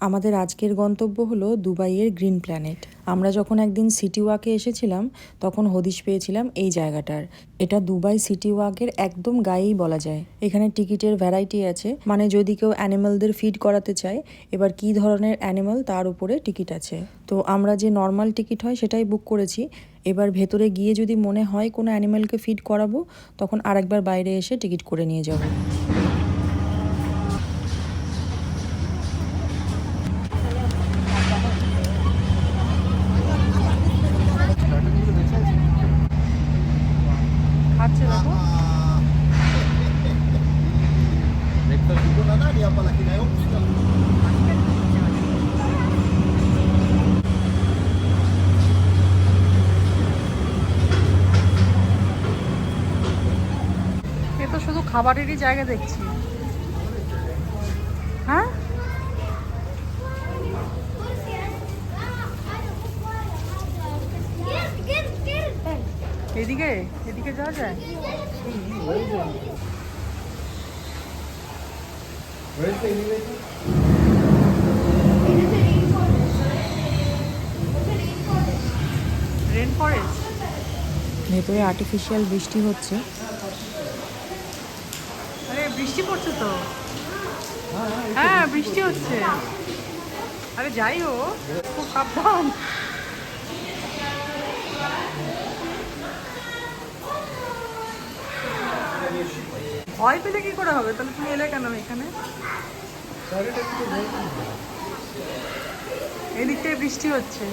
আমাদের আজকের গন্তব্য হলো দুবাইয়ের গ্রিন প্ল্যানেট। আমরা যখন একদিন সিটি ওয়াকে এসেছিলাম, তখন হদিশ পেয়েছিলাম এই জায়গাটার। এটা দুবাই সিটি ওয়াকের একদম গায়েই বলা যায়। এখানে টিকিটের ভ্যারাইটি আছে। মানে যদি কেউ অ্যানিমালদের ফিড করাতে চায়, এবার কি ধরনের অ্যানিমাল তার উপরে টিকিট আছে। তো আমরা যে নর্মাল টিকিট হয় সেটাই বুক করেছি। এবার ভেতরে গিয়ে যদি মনে হয় কোনো অ্যানিমালকে ফিড করাবো, তখন আরেকবার বাইরে এসে টিকিট করে নিয়ে যাব। খাবারেরই জায়গা দেখছি। হ্যাঁ? এদিকে? এদিকে যাওয়া যায়? রেন ফরেস্ট ভেতরে আর্টিফিশিয়াল বৃষ্টি হচ্ছে। বৃষ্টি পড়ছে তো? হ্যাঁ বৃষ্টি হচ্ছে। আরে যাই হো খুব সাবধান। ভয় পেলে কি করে হবে? তাহলে তুমি এলে কেন এখানে? এদিক থেকে বৃষ্টি হচ্ছে।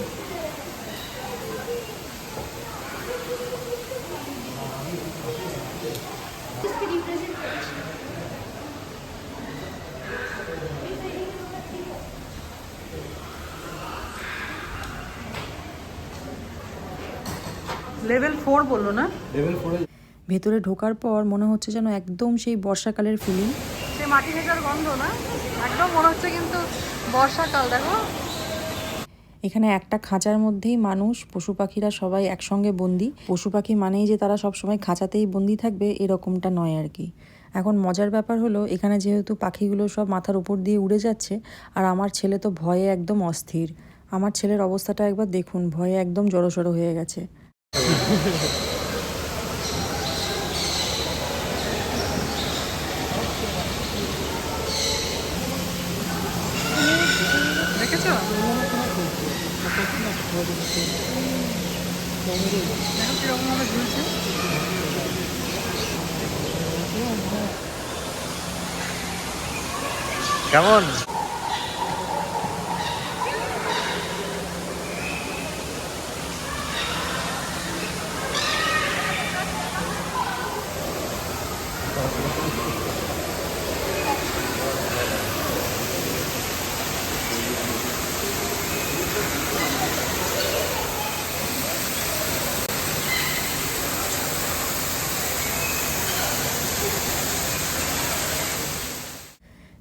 লেভেল ফোর বলল না? 4 is ভেতরে ঢোকার পর মনে হচ্ছে যেন একদম সেই বর্ষাকালের ফিলিং সে মাটি ভেজার গন্ধ না? একদম মনে হচ্ছে কিন্তু বর্ষাকাল দেখো। এখানে একটা খাঁচার মধ্যেই মানুষ পশু পাখিরা সবাই একসঙ্গে বন্দি। পশু পাখি মানেই যে তারা সব সময় খাঁচাতেই বন্দি থাকবে এরকমটা নয় আর কি। এখন মজার ব্যাপার হলো এখানে যেহেতু পাখিগুলো সব মাথার উপর দিয়ে উড়ে যাচ্ছে আর আমার ছেলে তো ভয়ে একদম অস্থির। আমার ছেলের অবস্থাটা একবার দেখুন ভয়ে একদম জড়সড় হয়ে গেছে। দেখেছ? দেখো কীরকম ভাবে ঝুলছে কেমন?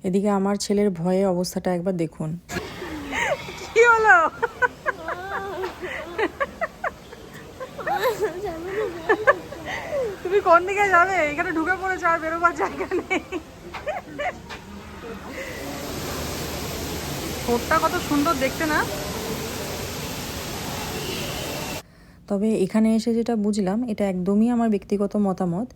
এদিকে আমার ছেলের ভয়ে অবস্থাটা একবার দেখুন। কি হলো? তুমি কোন দিকে যাবে? এখানে ঢুকে পড়েছো আর বেরোবার জায়গা নেই। ঠোঁটটা কত সুন্দর দেখতে না? তবে এখানে এসে যেটা বুঝলাম এটা একদমই আমার ব্যক্তিগত মতামত।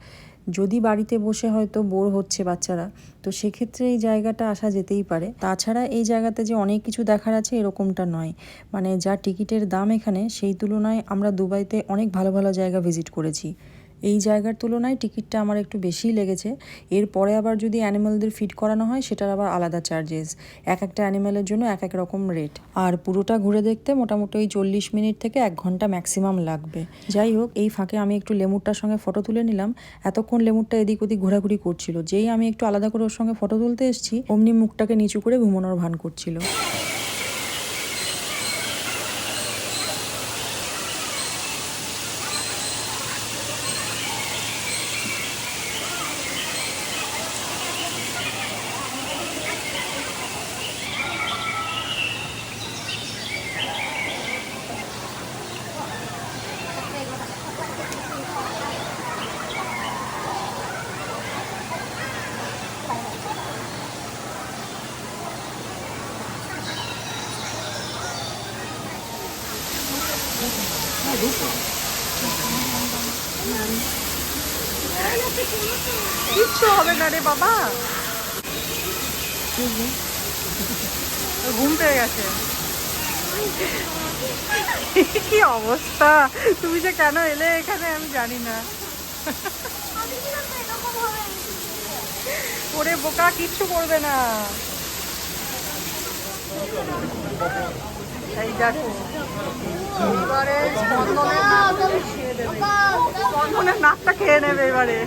যদি বাড়িতে বসে হয়তো বোর হচ্ছে বাচ্চারা, তো সেক্ষেত্রে এই জায়গাটা আসা যেতেই পারে। তাছাড়া এই জায়গাতে যে অনেক কিছু দেখার আছে এরকমটা নয়। মানে যা টিকিটের দাম এখানে, সেই তুলনায় আমরা দুবাইতে অনেক ভালো ভালো জায়গা ভিজিট করেছি। এই জায়গার তুলনায় টিকিটটা আমার একটু বেশিই লেগেছে। এরপরে আবার যদি অ্যানিমালদের ফিড করানো হয়, সেটার আবার আলাদা চার্জেস এক একটা অ্যানিমালের জন্য এক এক রকম রেট আর পুরোটা ঘুরে দেখতে মোটামুটি ওই চল্লিশ মিনিট থেকে এক ঘণ্টা ম্যাক্সিমাম লাগবে। যাই হোক, এই ফাঁকে আমি একটু লেমুরটার সঙ্গে ফটো তুলে নিলাম। এতক্ষণ লেমুরটা এদিক ওদিক ঘোরাঘুরি করছিল। যেই আমি একটু আলাদা করে ওর সঙ্গে ফটো তুলতে এসেছি, অমনি মুখটাকে নিচু করে ঘুমানোর ভান করছিল। কিচ্ছু হবে না রে বাবা। ঘুম পেয়ে গেছে। কি অবস্থা? তুমি যে কেন এলে এখানে আমি জানি না। ওরে বোকা কিচ্ছু করবে না। এই দেখো এবারে দেবে। খেয়ে নেবে এবারে।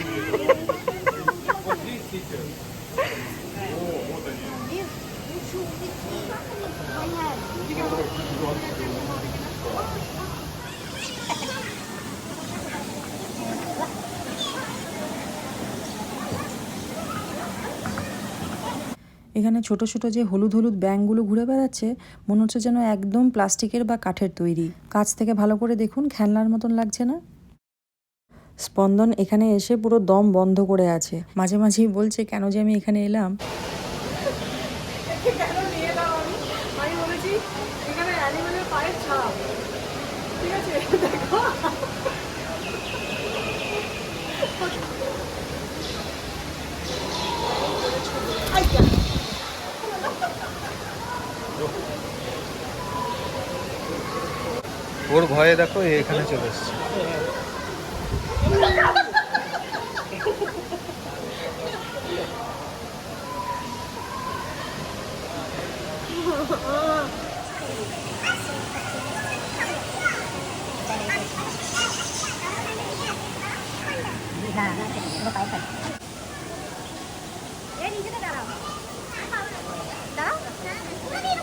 এখানে ছোট ছোট যে হলুদ হলুদ ব্যাঙগুলো ঘুরে বেড়াচ্ছে, মনে হচ্ছে যেন একদম প্লাস্টিকের বা কাঠের তৈরি। কাছ থেকে ভালো করে দেখুন, খেলনার মতন লাগছে না? স্পন্দন এখানে এসে পুরো দম বন্ধ করে আছে। মাঝে মাঝেই বলছে, কেন যে আমি এখানে এলাম? ওর ভয়ে বলেছি এখানে চলে পায়ের ছাপ ঠিক আছে দেখো ওর ভয়ে দেখো এ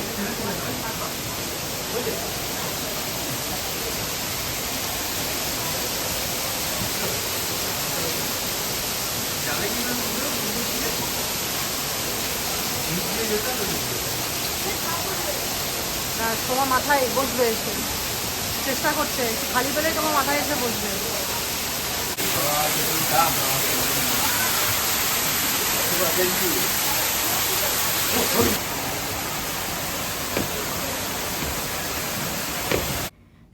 এখানে চলে তোমার মাথায় বসবে এসে। চেষ্টা করছে একটু খালি পেলে তোমার মাথায় এসে বসবে।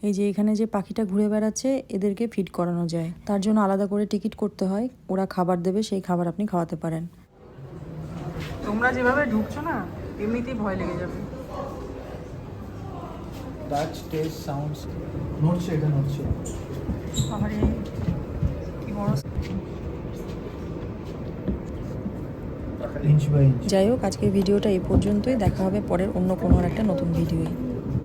এই যে এখানে যে পাখিটা ঘুরে বেড়াচ্ছে এদেরকে ফিড করানো যায়। তার জন্য আলাদা করে টিকিট করতে হয়। ওরা খাবার দেবে সেই খাবার আপনি খাওয়াতে পারেন। তোমরা যেভাবে ঢুকছো না এমনিতেই ভয় লেগে যাবে। টাচ টেস্ট সাউন্ডস নড়ছে এটা নড়ছে আমার যাই হোক আজকের ভিডিওটা এই পর্যন্তই। দেখা হবে পরের অন্য কোনো একটা নতুন ভিডিওয়।